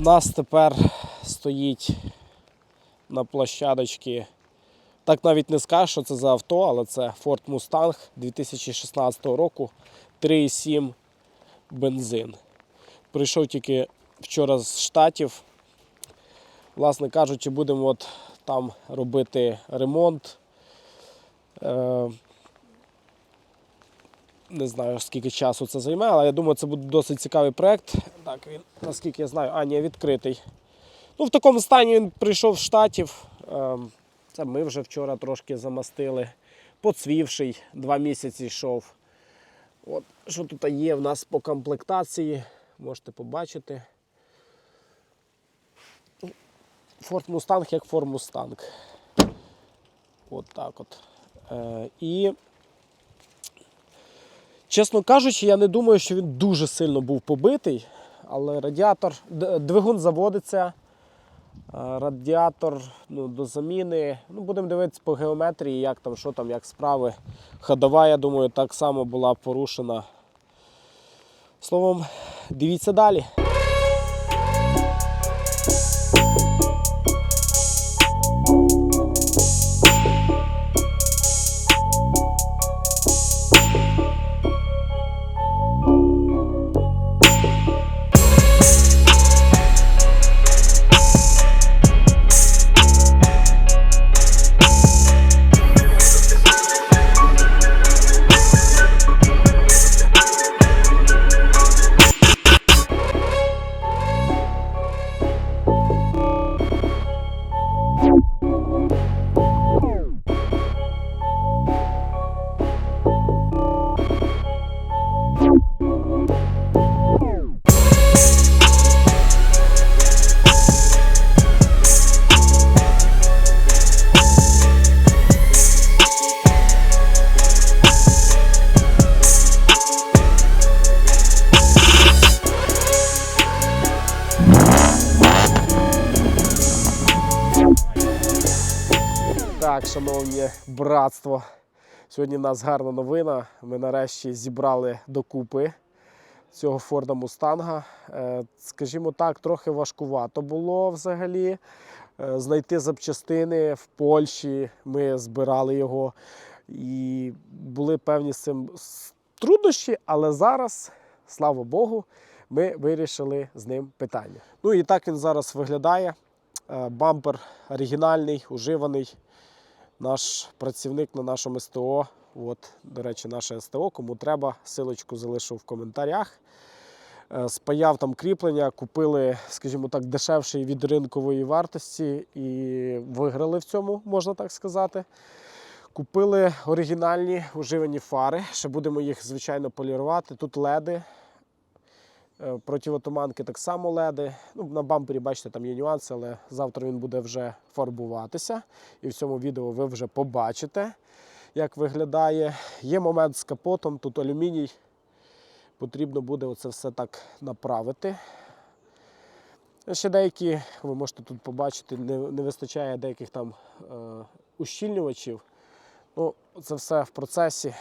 У нас тепер стоїть на площадочці. Так навіть не скажу, що це за авто, але це Ford Mustang 2016 року 3,7 бензин. Прийшов тільки вчора з штатів. Власне кажучи, будемо от там робити ремонт. Не знаю, скільки часу це займе, але я думаю, це буде досить цікавий проєкт. Так, він, наскільки я знаю, а, ні, відкритий. Ну, в такому стані він прийшов з штатів. Ем, Це ми вже вчора трошки замастили. Поцвівший, два місяці йшов. От, що тут є в нас по комплектації, можете побачити. Ford Mustang як Ford Mustang. От так от. Е, і, чесно кажучи, я не думаю, що він дуже сильно був побитий, але радіатор, двигун заводиться. е, Радіатор ну, до заміни. Ну, будемо дивитися по геометрії, як там, що там, як справи. Ходова, я думаю, так само була порушена. Словом, дивіться далі. Так, шановні братство. Сьогодні у нас гарна новина. Ми нарешті зібрали докупи цього Форда Мустанга. Е, Скажімо так, трохи важкувато було взагалі. е, Знайти запчастини в Польщі. Ми збирали його. І були певні з цим труднощі, але зараз, слава Богу, ми вирішили з ним питання. Ну і так він зараз виглядає. Е, Бампер оригінальний, уживаний наш працівник на нашому СТО. От, до речі, наше СТО. Кому треба, силочку залишу в коментарях. Е, Спаяв там кріплення, купили, скажімо так, дешевший від ринкової вартості і виграли в цьому, можна так сказати. Купили оригінальні уживані фари. Ще будемо їх, звичайно, полірувати. Тут леди. Е, Противотуманки так само леди. Ну, на бампері, бачите, там є нюанси, але завтра він буде вже фарбуватися. І в цьому відео ви вже побачите, як виглядає. Є момент з капотом, тут алюміній. Потрібно буде оце все так направити. Ще деякі, ви можете тут побачити, не, не вистачає деяких там е, ущільнювачів. Ну, це все в процесі.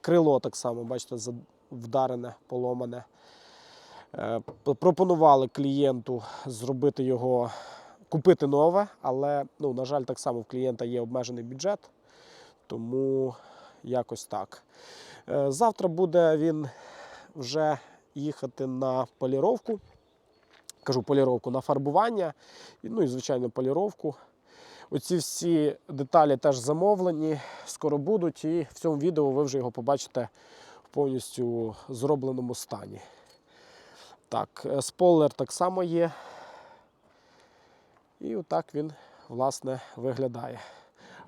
Крило так само, бачите, вдарене, поломане. Е, Пропонували клієнту зробити його, купити нове, але, ну, на жаль, так само в клієнта є обмежений бюджет, тому якось так. Е, Завтра буде він вже їхати на поліровку. Кажу поліровку на фарбування, ну і звичайно поліровку. Оці всі деталі теж замовлені, скоро будуть, і в цьому відео ви вже його побачите в повністю зробленому стані. Так, е, спойлер так само є. І отак він, власне, виглядає.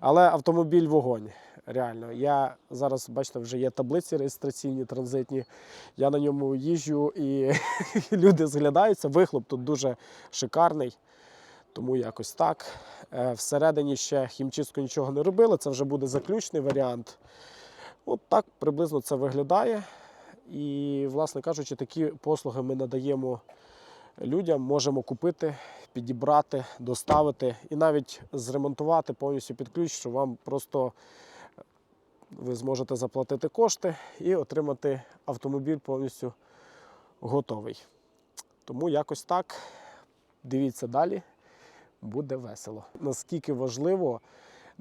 Але автомобіль вогонь. Реально. Я зараз, бачите, вже є таблиці реєстраційні, транзитні. Я на ньому їжджу і люди зглядаються. Вихлоп тут дуже шикарний. Тому якось так. Е, Всередині ще хімчистку нічого не робили. Це вже буде заключний варіант. От так приблизно це виглядає. І, власне кажучи, такі послуги ми надаємо людям, можемо купити, підібрати, доставити і навіть зремонтувати повністю під ключ, що вам просто ви зможете заплатити кошти і отримати автомобіль повністю готовий. Тому якось так. Дивіться далі, буде весело. Наскільки важливо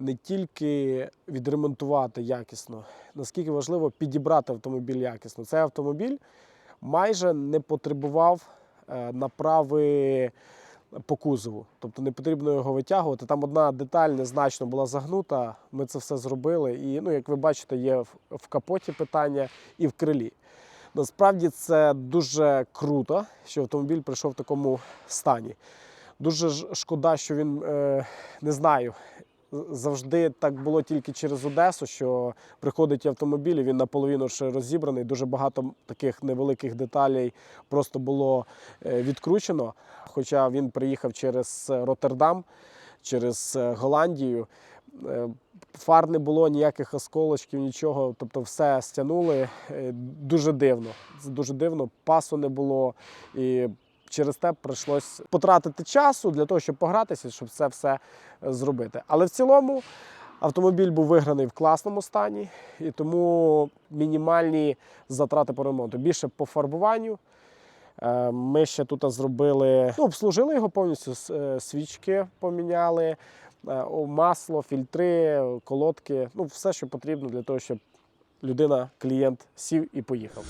не тільки відремонтувати якісно, наскільки важливо підібрати автомобіль якісно. Цей автомобіль майже не потребував е, направи по кузову. Тобто не потрібно його витягувати. Там одна деталь незначно була загнута. Ми це все зробили. І, ну, як ви бачите, є в- капоті питання і в крилі. Насправді це дуже круто, що автомобіль прийшов в такому стані. Дуже шкода, що він е, не знаю. Завжди так було тільки через Одесу, що приходить автомобіль, і він наполовину ще розібраний. Дуже багато таких невеликих деталей просто було е, відкручено. Хоча він приїхав через е, Роттердам, через е, Голландію. Фар не було ніяких осколочків, нічого. Тобто все стягнули. Дуже дивно. Дуже дивно. Пасу не було. І через те прийшлось потратити часу для того, щоб погратися, щоб це все е, зробити. Але в цілому автомобіль був виграний в класному стані, і тому мінімальні затрати по ремонту. Більше по фарбуванню. Е, Ми ще тут зробили, ну, обслужили його повністю, е, свічки поміняли, масло, фільтри, колодки, ну все, що потрібно для того, щоб людина, клієнт сів і поїхав.